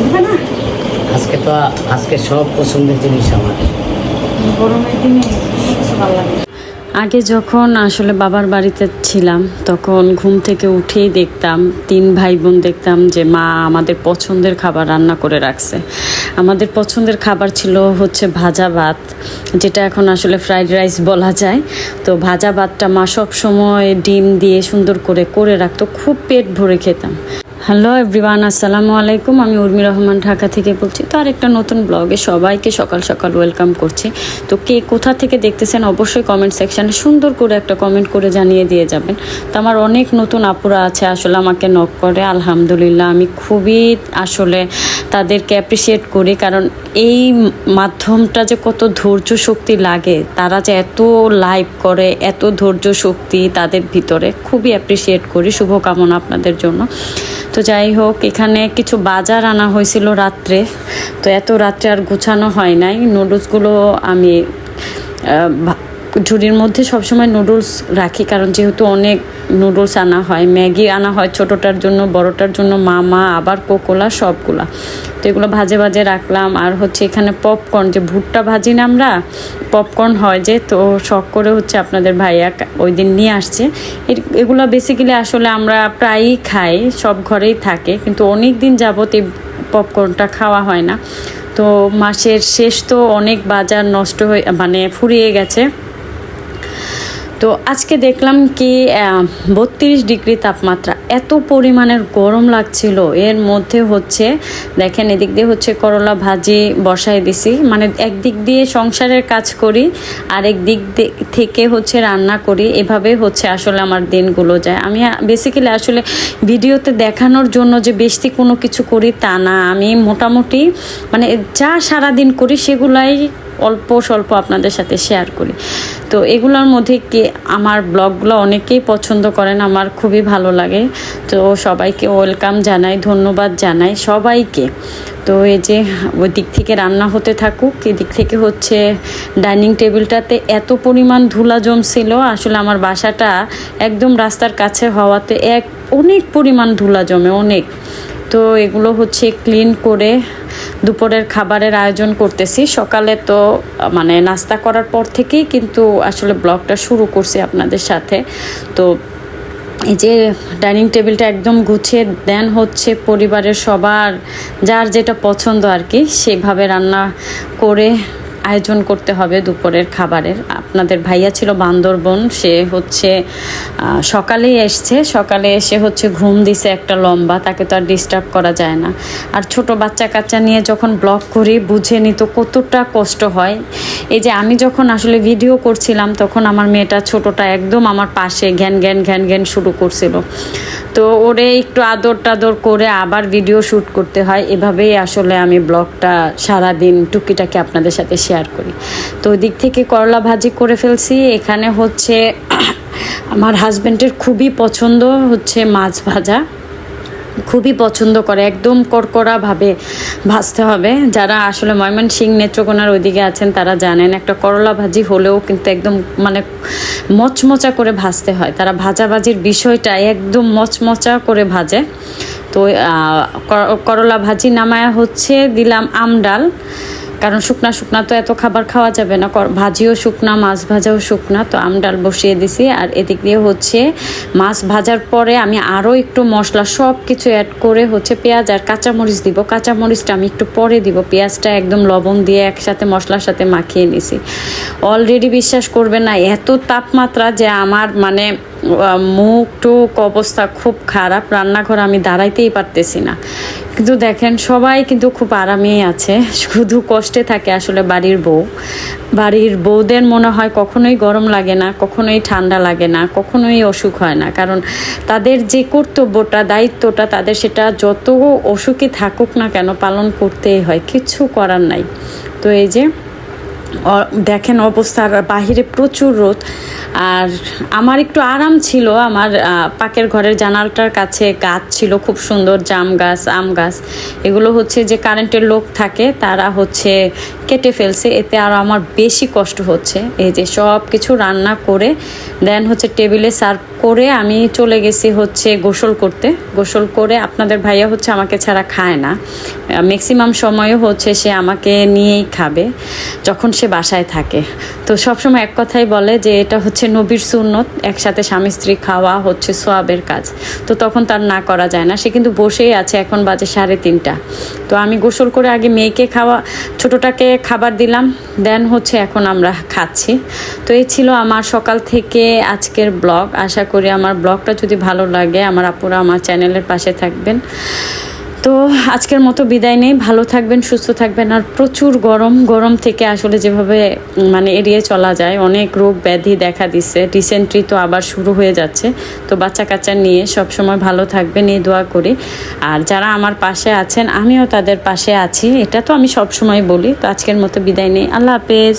চিনবে না আজকে তো আজকে সব পছন্দের জিনিস আমার। গরমের দিনে ভালো লাগে। আগে যখন আসলে বাবার বাড়িতে ছিলাম তখন ঘুম থেকে উঠেই দেখতাম তিন ভাই বোন দেখতাম যে মা আমাদের পছন্দের খাবার রান্না করে রাখছে। আমাদের পছন্দের খাবার ছিল হচ্ছে ভাজা ভাত যেটা এখন আসলে ফ্রাইড রাইস বলা যায়। তো ভাজা ভাতটা মা সব সময় ডিম দিয়ে সুন্দর করে করে রাখতো খুব পেট ভরে খেতাম। হ্যালো এভরিওয়ান আসসালামু আলাইকুম আমি উর্মি রহমান ঢাকা থেকে বলছি, তো আরেকটা নতুন ব্লগে সবাইকে সকাল সকাল ওয়েলকাম করছি। তো কে কোথা থেকে দেখতেছেন অবশ্যই কমেন্ট সেকশানে সুন্দর করে একটা কমেন্ট করে জানিয়ে দিয়ে যাবেন। তো আমার অনেক নতুন আপুরা আছে, আসলে আমাকে নক করে, আলহামদুলিল্লাহ। আমি খুবই আসলে তাদেরকে অ্যাপ্রিসিয়েট করি, কারণ এই মাধ্যমটা যে কত ধৈর্য শক্তি লাগে, তারা যে এত লাইভ করে, এত ধৈর্য শক্তি তাদের ভিতরে, খুবই অ্যাপ্রিসিয়েট করি। শুভকামনা আপনাদের জন্য। তো যাই হোক, এখানে কিছু বাজার আনা হয়েছিল রাত্রে। তো এত রাত্রে আর গুছানো হয় নাই। নুডলসগুলো আমি ঝুড়ির মধ্যে সবসময় নুডলস রাখি, কারণ যেহেতু অনেক নুডলস আনা হয়, ম্যাগি আনা হয় ছোটোটার জন্য, বড়টার জন্য, মামা, আবার কোকোলা, সবগুলা। তো এগুলো ভাজে ভাজে রাখলাম। আর হচ্ছে এখানে পপকর্ন যে ভুট্টা ভাজি না আমরা পপকর্ন হয় যে, তো শখ করে হচ্ছে আপনাদের ভাইয়া ওই দিন নিয়ে আসছে। এগুলো বেসিক্যালি আসলে আমরা প্রায়ই খাই, সব ঘরেই থাকে, কিন্তু অনেক দিন যাবত এই পপকর্নটা খাওয়া হয় না। তো মাসের শেষ তো অনেক বাজার নষ্ট হয়ে মানে ফুরিয়ে গেছে। তো আজকে দেখলাম কি বত্রিশ ডিগ্রি তাপমাত্রা। এত পরিমাণের গরম লাগছিল। এর মধ্যে হচ্ছে, দেখেন এদিক দিয়ে হচ্ছে করলা ভাজি বসাই দিছি। মানে একদিক দিয়ে সংসারের কাজ করি, আর দিক থেকে হচ্ছে রান্না করি। এভাবে হচ্ছে আসলে আমার দিনগুলো যায়। আমি বেসিক্যালি আসলে ভিডিওতে দেখানোর জন্য যে বেশি কোনো কিছু করি তা না। আমি মোটামুটি মানে যা সারাদিন করি সেগুলাই অল্প স্বল্প আপনাদের সাথে শেয়ার করি। তো এগুলোর মধ্যে কি আমার ব্লগগুলো অনেকেই পছন্দ করেন, আমার খুবই ভালো লাগে। তো সবাইকে ওয়েলকাম জানাই, ধন্যবাদ জানাই সবাইকে। তো এই যে ওই দিক থেকে রান্না হতে থাকুক এদিক থেকে হচ্ছে ডাইনিং টেবিলটাতে এত পরিমাণ ধুলা জমছিল, আসলে আমার বাসাটা একদম রাস্তার কাছে হওয়াতে এক অনেক পরিমাণ ধুলা জমে, অনেক। তো এগুলো হচ্ছে ক্লিন করে দুপুরের খাবারের আয়োজন করতেছি। সকালে তো মানে নাস্তা করার পর থেকেই কিন্তু আসলে ব্লগটা শুরু করছি আপনাদের সাথে। তো এই যে ডাইনিং টেবিলটা একদম গুছিয়ে দেন হচ্ছে পরিবারের সবার, যার যেটা পছন্দ আর কি, সেভাবে রান্না করে আয়োজন করতে হবে দুপুরের খাবারের। আপনাদের ভাইয়া ছিল বান্দরবন, সে হচ্ছে সকালেই এসছে। সকালে এসে হচ্ছে ঘুম দিছে একটা লম্বা, তাকে তো আর ডিস্টার্ব করা যায় না। আর ছোট বাচ্চা কাচ্চা নিয়ে যখন ব্লগ করি, বুঝে নিত কতটা কষ্ট হয়। এই যে আমি যখন আসলে ভিডিও করছিলাম, তখন আমার মেয়েটা ছোটটা একদম আমার পাশে ঘ্যান ঘ্যান ঘ্যান ঘ্যান শুরু করছিল। তো ওরে একটু আদর টাদর করে আবার ভিডিও শ্যুট করতে হয়। এভাবেই আসলে আমি ব্লগটা সারাদিন টুকিটাকি আপনাদের সাথে শেয়ার করি। তো ওই দিক থেকে করলা ভাজি করে ফেলছি। এখানে হচ্ছে আমার হাজব্যান্ডের খুবই পছন্দ হচ্ছে মাছ ভাজা। খুবই পছন্দ করে, একদম কড়কড়াভাবে ভাজতে হবে। যারা আসলে ময়মনসিং নেত্রকোনার ওইদিকে আছেন, তারা জানেন, একটা করলা ভাজি হলেও কিন্তু একদম মানে মচমচা করে ভাজতে হয়। তারা ভাজাভাজির বিষয়টা একদম মচমচা করে ভাজে। তো করলা ভাজি নামায়া হচ্ছে দিলাম আমডাল। কারণ শুকনা শুকনা তো এত খাবার খাওয়া যাবে না। ভাজিও শুকনা, মাছ ভাজাও শুকনা। তো আম ডাল বসিয়ে দিছি। আর এদিক দিয়ে হচ্ছে মাছ ভাজার পরে আমি আরও একটু মশলা সব কিছু অ্যাড করে হচ্ছে পেঁয়াজ আর কাঁচামরিচ দিব। কাঁচামরিচটা আমি একটু পরে দিব। পেঁয়াজটা একদম লবণ দিয়ে একসাথে মশলার সাথে মাখিয়ে নিছি। অলরেডি বিশ্বাস করবে না, এত তাপমাত্রা যে আমার মানে মুখ টুক অবস্থা খুব খারাপ, রান্নাঘর আমি দাঁড়াইতেই পারতেছি না। কিন্তু দেখেন, সবাই কিন্তু খুব আরামেই আছে, শুধু কষ্টে থাকে আসলে বাড়ির বউ। বাড়ির বউদের মনে হয় কখনোই গরম লাগে না, কখনোই ঠান্ডা লাগে না, কখনোই অসুখ হয় না। কারণ তাদের যে কর্তব্যটা, দায়িত্বটা, তাদের সেটা যত অসুখই থাকুক না কেন পালন করতেই হয় কিচ্ছু করার নাই। তো এই যে দেখেন অবস্থার বাহিরে প্রচুর রোদ। আর আমার একটু আরাম ছিল, আমার পাকের ঘরের জানালটার কাছে গাছ ছিল, খুব সুন্দর জাম গাছ, আম গাছ। এগুলো হচ্ছে যে কারেন্টের লোক থাকে, তারা হচ্ছে কেটে ফেলছে, এতে আর আমার বেশি কষ্ট হচ্ছে। এই যে সব কিছু রান্না করে, দেন হচ্ছে টেবিলে সার্ভ করে আমি চলে গেছি হচ্ছে গোসল করতে। গোসল করে আপনাদের ভাইয়া হচ্ছে আমাকে ছাড়া খায় না। ম্যাক্সিমাম সময়ও হচ্ছে সে আমাকে নিয়েই খাবে। যখন সে বাসায় থাকে। তো সবসময় এক কথাই বলে যে এটা হচ্ছে নবীর সুন্নত, একসাথে স্বামী স্ত্রী খাওয়া হচ্ছে সোয়াবের কাজ। তো তখন তার না করা যায় না, সে কিন্তু বসেই আছে, এখন বাজে সাড়ে তিনটা। তো আমি গোসল করে আগে মেয়েকে খাওয়া, ছোটোটাকে খাবার দিলাম, দেন হচ্ছে এখন আমরা খাচ্ছি। তো এই ছিল আমার সকাল থেকে আজকের ব্লগ। আশা করি আমার ব্লগটা যদি ভালো লাগে, আমার আপুরা আমার চ্যানেলের পাশে থাকবেন। তো আজকের মতো বিদায় নেই। ভালো থাকবেন, সুস্থ থাকবেন। আর প্রচুর গরম গরম থেকে আসলে যেভাবে মানে এড়িয়ে চলা যায়, অনেক রোগ ব্যাধি দেখা দিচ্ছে। রিসেন্টলি তো আবার শুরু হয়ে যাচ্ছে। তো বাচ্চা কাচ্চা নিয়ে সব সময় ভালো থাকবেন, এই দোয়া করি। আর যারা আমার পাশে আছেন, আমিও তাদের পাশে আছি। এটা তো আমি সব সময় বলি। তো আজকের মতো বিদায় নেই। আল্লাহ হাফেজ।